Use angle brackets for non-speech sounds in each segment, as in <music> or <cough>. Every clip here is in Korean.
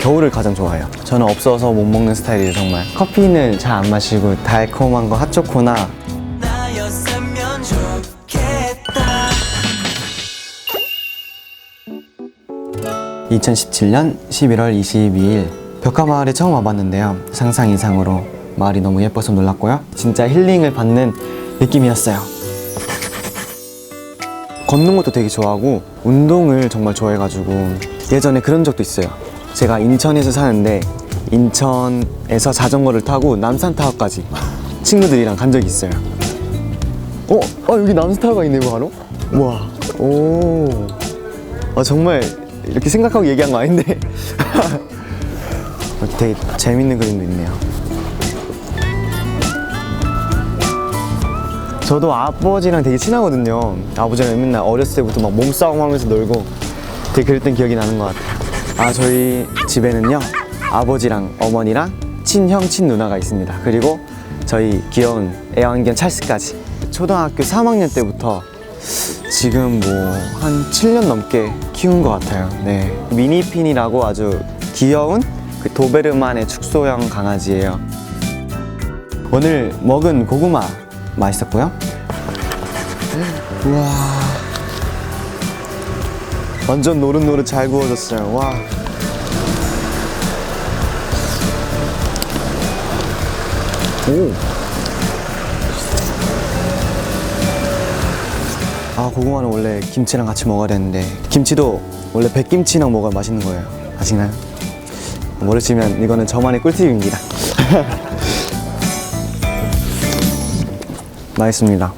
겨울을 가장 좋아해요. 저는 없어서 못 먹는 스타일이에요, 정말. 커피는 잘 안 마시고 달콤한 거 핫초코나 나였으면 좋겠다 2017년 11월 22일 벽화마을에 처음 와봤는데요. 상상 이상으로 마을이 너무 예뻐서 놀랐고요. 진짜 힐링을 받는 느낌이었어요. 걷는 것도 되게 좋아하고 운동을 정말 좋아해가지고 예전에 그런 적도 있어요. 제가 인천에서 사는데 인천에서 자전거를 타고 남산타워까지 친구들이랑 간 적이 있어요. 어? 아 여기 남산타워가 있네요 바로? 우와 오 아, 정말 이렇게 생각하고 얘기한 거 아닌데 <laughs> 어, 되게 재밌는 그림도 있네요 저도 아버지랑 되게 친하거든요 아버지랑 맨날 어렸을 때부터 막 몸싸움 하면서 놀고 되게 그랬던 기억이 나는 것 같아요 아 저희 집에는요 아버지랑 어머니랑 친형 친누나가 있습니다 그리고 저희 귀여운 애완견 찰스까지 초등학교 3학년 때부터 지금 뭐 한 7년 넘게 키운 것 같아요. 네. 미니핀이라고 아주 귀여운 그 도베르만의 축소형 강아지예요. 오늘 먹은 고구마 맛있었고요. 우와. 완전 노릇노릇 잘 구워졌어요. 와. 오. 아 고구마는 원래 김치랑 같이 먹어야 되는데 김치도 원래 백김치랑 먹어야 맛있는 거예요 아시나요? 모르시면 이거는 저만의 꿀팁입니다 <laughs> 맛있습니다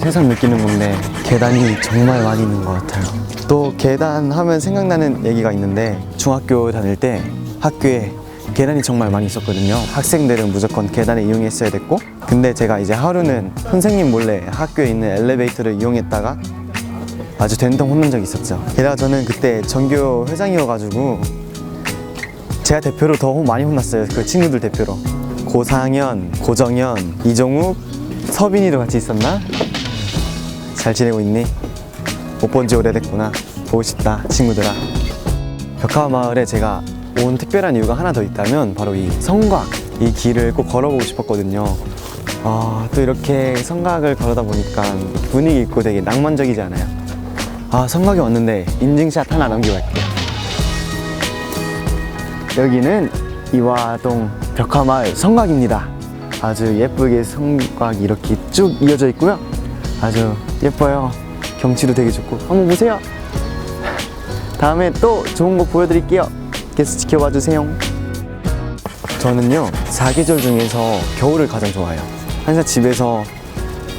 세상 느끼는 건데 계단이 정말 많이 있는 것 같아요 또 계단 하면 생각나는 얘기가 있는데 중학교 다닐 때 학교에 계단이 정말 많이 있었거든요 학생들은 무조건 계단을 이용했어야 됐고 근데 제가 이제 하루는 선생님 몰래 학교에 있는 엘리베이터를 이용했다가 아주 된통 혼난 적이 있었죠 게다가 저는 그때 전교 회장이어가지고 제가 대표로 더 많이 혼났어요 그 친구들 대표로 고상현, 고정현, 이종욱, 서빈이도 같이 있었나? 잘 지내고 있니? 못 본 지 오래됐구나 보고 싶다 친구들아 벽화 마을에 제가 온 특별한 이유가 하나 더 있다면 바로 이 성곽 이 길을 꼭 걸어보고 싶었거든요. 아, 또 이렇게 성곽을 걸어다 보니까 분위기 있고 되게 낭만적이지 않아요? 아, 성곽에 왔는데 인증샷 하나 남기고 갈게요. 여기는 이화동 벽화마을 성곽입니다. 아주 예쁘게 성곽이 이렇게 쭉 이어져 있고요. 아주 예뻐요. 경치도 되게 좋고 한번 보세요. 다음에 또 좋은 거 보여드릴게요. 계속 지켜봐 주세요. 저는요 사계절 중에서 겨울을 가장 좋아해요. 항상 집에서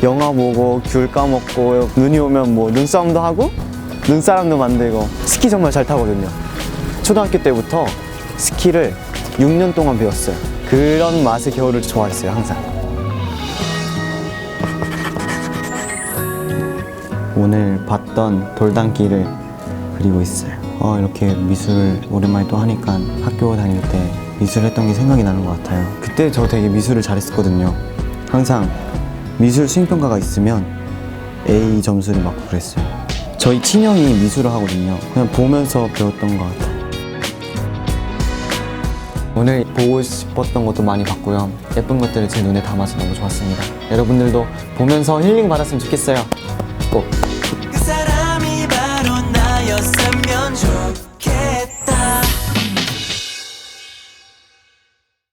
영화 보고 귤 까먹고 눈이 오면 뭐 눈싸움도 하고 눈사람도 만들고 스키 정말 잘 타거든요. 초등학교 때부터 스키를 6년 동안 배웠어요. 그런 맛의 겨울을 좋아했어요 항상. 오늘 봤던 돌담길을 그리고 있어요. 어, 이렇게 미술을 오랜만에 또 하니까 학교 다닐 때 미술 했던 게 생각이 나는 것 같아요. 그때 저 되게 미술을 잘했었거든요. 항상 미술 수행평가가 있으면 A 점수를 맞고 그랬어요. 저희 친형이 미술을 하거든요. 그냥 보면서 배웠던 것 같아요. 오늘 보고 싶었던 것도 많이 봤고요. 예쁜 것들을 제 눈에 담아서 너무 좋았습니다. 여러분들도 보면서 힐링 받았으면 좋겠어요. 꼭.